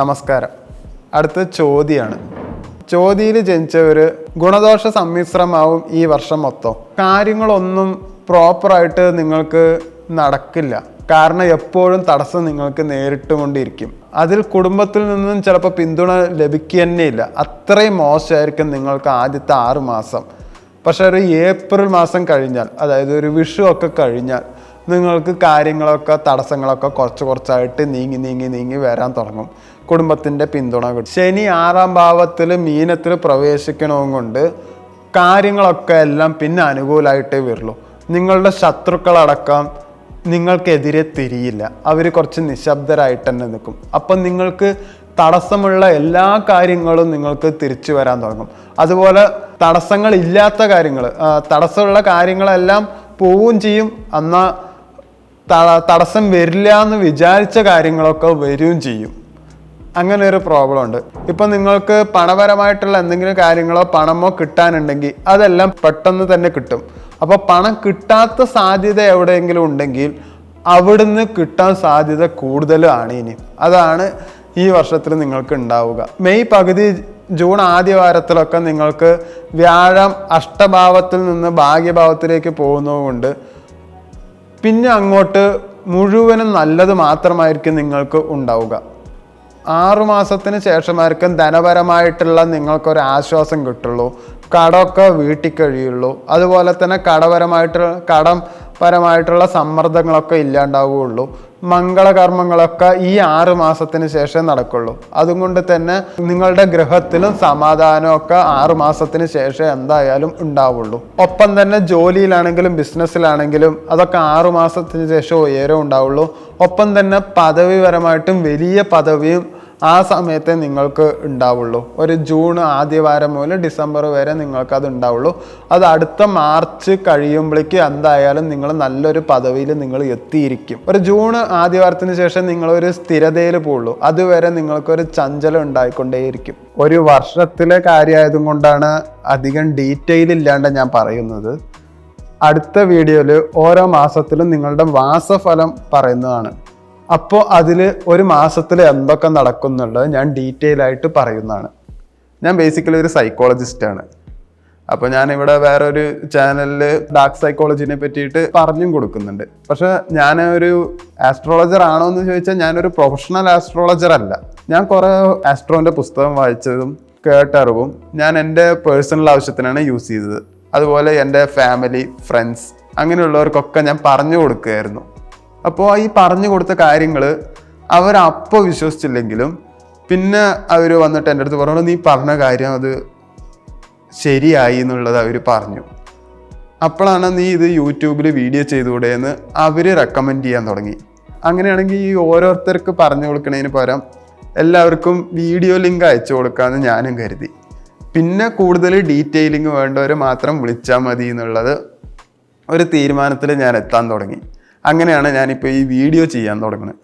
നമസ്കാരം. അടുത്ത ചോദ്യമാണ് ചോദ്യയിൽ ജനിച്ചവർ ഗുണദോഷ സമ്മിശ്രമാവും ഈ വർഷം മൊത്തം. കാര്യങ്ങളൊന്നും പ്രോപ്പറായിട്ട് നിങ്ങൾക്ക് നടക്കില്ല. കാരണം എപ്പോഴും തടസ്സം നിങ്ങൾക്ക് നേരിട്ടുകൊണ്ടിരിക്കും. അതിൽ കുടുംബത്തിൽ നിന്നും ചിലപ്പോൾ പിന്തുണ ലഭിക്കുക ഇല്ല. അത്രയും മോശമായിരിക്കും നിങ്ങൾക്ക് ആദ്യത്തെ ആറ് മാസം. പക്ഷെ ഒരു ഏപ്രിൽ മാസം കഴിഞ്ഞാൽ അതായത് ഒരു വിഷു ഒക്കെ കഴിഞ്ഞാൽ നിങ്ങൾക്ക് കാര്യങ്ങളൊക്കെ തടസ്സങ്ങളൊക്കെ കുറച്ച് കുറച്ചായിട്ട് നീങ്ങി നീങ്ങി നീങ്ങി വരാൻ തുടങ്ങും. കുടുംബത്തിന്റെ പിന്തുണ കിട്ടും. ശനി ആറാം ഭാവത്തിൽ മീനത്തിൽ പ്രവേശിക്കണവും കൊണ്ട് കാര്യങ്ങളൊക്കെ എല്ലാം പിന്നെ അനുകൂലമായിട്ടേ വരുള്ളൂ. നിങ്ങളുടെ ശത്രുക്കളടക്കം നിങ്ങൾക്കെതിരെ തിരിയില്ല. അവർ കുറച്ച് നിശബ്ദരായിട്ട് തന്നെ നിൽക്കും. അപ്പം നിങ്ങൾക്ക് തടസ്സമുള്ള എല്ലാ കാര്യങ്ങളും നിങ്ങൾക്ക് തിരിച്ചു വരാൻ തുടങ്ങും. അതുപോലെ തടസ്സങ്ങൾ ഇല്ലാത്ത കാര്യങ്ങൾ തടസ്സമുള്ള കാര്യങ്ങളെല്ലാം പോവുകയും ചെയ്യും. എന്നാൽ തടസ്സം വരില്ല എന്ന് വിചാരിച്ച കാര്യങ്ങളൊക്കെ വരികയും ചെയ്യും. അങ്ങനെ ഒരു പ്രോബ്ലം ഉണ്ട്. ഇപ്പൊ നിങ്ങൾക്ക് പണപരമായിട്ടുള്ള എന്തെങ്കിലും കാര്യങ്ങളോ പണമോ കിട്ടാനുണ്ടെങ്കിൽ അതെല്ലാം പെട്ടെന്ന് തന്നെ കിട്ടും. അപ്പൊ പണം കിട്ടാത്ത സാധ്യത എവിടെയെങ്കിലും ഉണ്ടെങ്കിൽ അവിടുന്ന് കിട്ടാൻ സാധ്യത കൂടുതലാണ് ഇനി. അതാണ് ഈ വർഷത്തിൽ നിങ്ങൾക്ക് ഉണ്ടാവുക. മെയ് പകുതി ജൂൺ ആദ്യ വാരത്തിലൊക്കെ നിങ്ങൾക്ക് വ്യാഴം അഷ്ടഭാവത്തിൽ നിന്ന് ഭാഗ്യഭാവത്തിലേക്ക് പോകുന്നതുകൊണ്ട് പിന്നെ അങ്ങോട്ട് മുഴുവനും നല്ലത് മാത്രമായിരിക്കും നിങ്ങൾക്ക് ഉണ്ടാവുക. ആറു മാസത്തിന് ശേഷമായിരിക്കും ധനപരമായിട്ടുള്ള നിങ്ങൾക്കൊരു ആശ്വാസം കിട്ടുള്ളൂ. കടമൊക്കെ വീട്ടിൽ കഴിയുള്ളൂ. അതുപോലെ തന്നെ കടപരമായിട്ട് കടം പരമായിട്ടുള്ള സമ്മർദ്ദങ്ങളൊക്കെ ഇല്ലാണ്ടാവുകയുള്ളൂ. മംഗളകർമ്മങ്ങളൊക്കെ ഈ ആറ് മാസത്തിന് ശേഷം നടക്കുള്ളൂ. അതുകൊണ്ട് തന്നെ നിങ്ങളുടെ ഗ്രഹത്തിലും സമാധാനമൊക്കെ ആറ് മാസത്തിന് ശേഷം എന്തായാലും ഉണ്ടാവുള്ളൂ. ഒപ്പം തന്നെ ജോലിയിലാണെങ്കിലും ബിസിനസ്സിലാണെങ്കിലും അതൊക്കെ ആറു മാസത്തിന് ശേഷം ഉയരം ഉണ്ടാവുള്ളൂ ഒപ്പം തന്നെ പദവിപരമായിട്ടും വലിയ പദവിയും ആ സമയത്തെ നിങ്ങൾക്ക് ഉണ്ടാവുള്ളൂ. ഒരു ജൂൺ ആദ്യവാരം മുതൽ ഡിസംബർ വരെ നിങ്ങൾക്ക് അത് ഉണ്ടാവുള്ളൂ. അത് അടുത്ത മാർച്ച് കഴിയുമ്പോഴേക്ക് എന്തായാലും നിങ്ങൾ നല്ലൊരു പദവിയിൽ നിങ്ങൾ എത്തിയിരിക്കും. ഒരു ജൂൺ ആദ്യവാരത്തിന് ശേഷം നിങ്ങളൊരു സ്ഥിരതയിൽ പോകുള്ളൂ. അതുവരെ നിങ്ങൾക്കൊരു ചഞ്ചലം ഉണ്ടായിക്കൊണ്ടേയിരിക്കും. ഒരു വർഷത്തിലെ കാര്യമായതും കൊണ്ടാണ് അധികം ഡീറ്റെയിൽ ഇല്ലാണ്ട് ഞാൻ പറയുന്നത്. അടുത്ത വീഡിയോയിൽ ഓരോ മാസത്തിലും നിങ്ങളുടെ വാസഫലം പറയുന്നതാണ്. അപ്പോൾ അതിൽ ഒരു മാസത്തിൽ എന്തൊക്കെ നടക്കുന്നുള്ളത് ഞാൻ ഡീറ്റെയിൽ ആയിട്ട് പറയുന്നതാണ്. ഞാൻ ബേസിക്കലി ഒരു സൈക്കോളജിസ്റ്റാണ് അപ്പോൾ ഞാനിവിടെ വേറൊരു ചാനലിൽ ഡാർക്ക് സൈക്കോളജിനെ പറ്റിയിട്ട് പറഞ്ഞും കൊടുക്കുന്നുണ്ട്. പക്ഷേ ഞാൻ ഒരു ആസ്ട്രോളജർ ആണോ എന്ന് ചോദിച്ചാൽ ഞാനൊരു പ്രൊഫഷണൽ ആസ്ട്രോളജർ അല്ല. ഞാൻ കുറേ ആസ്ട്രോന്റെ പുസ്തകം വായിച്ചതും കേട്ടറിവും ഞാൻ എന്റെ പേഴ്സണൽ ആവശ്യത്തിനാണ് യൂസ് ചെയ്തത്. അതുപോലെ എന്റെ ഫാമിലി ഫ്രണ്ട്സ് അങ്ങനെയുള്ളവർക്കൊക്കെ ഞാൻ പറഞ്ഞു കൊടുക്കുകയായിരുന്നു. അപ്പോൾ ഈ പറഞ്ഞു കൊടുത്ത കാര്യങ്ങൾ അവരപ്പോൾ വിശ്വസിച്ചില്ലെങ്കിലും പിന്നെ അവർ വന്നിട്ട് എന്റെ അടുത്ത് പറഞ്ഞു നീ പറഞ്ഞ കാര്യം അത് ശരിയായി എന്നുള്ളത് അവർ പറഞ്ഞു. അപ്പോഴാണ് നീ ഇത് യൂട്യൂബിൽ വീഡിയോ ചെയ്തുകൂടെ എന്ന് അവർ റെക്കമെൻഡ് ചെയ്യാൻ തുടങ്ങി. അങ്ങനെയാണെങ്കിൽ ഈ ഓരോരുത്തർക്ക് പറഞ്ഞു കൊടുക്കുന്നതിന് പകരം എല്ലാവർക്കും വീഡിയോ ലിങ്ക് അയച്ചു കൊടുക്കാമെന്ന് ഞാനും കരുതി. പിന്നെ കൂടുതൽ ഡീറ്റെയിലിംഗ് വേണ്ടവർ മാത്രം വിളിച്ചാൽ മതി എന്നുള്ളത് ഒരു തീരുമാനത്തിൽ ഞാൻ എത്താൻ തുടങ്ങി. അങ്ങനെയാണ് ഞാനിപ്പോൾ ഈ വീഡിയോ ചെയ്യാൻ തുടങ്ങുന്നത്.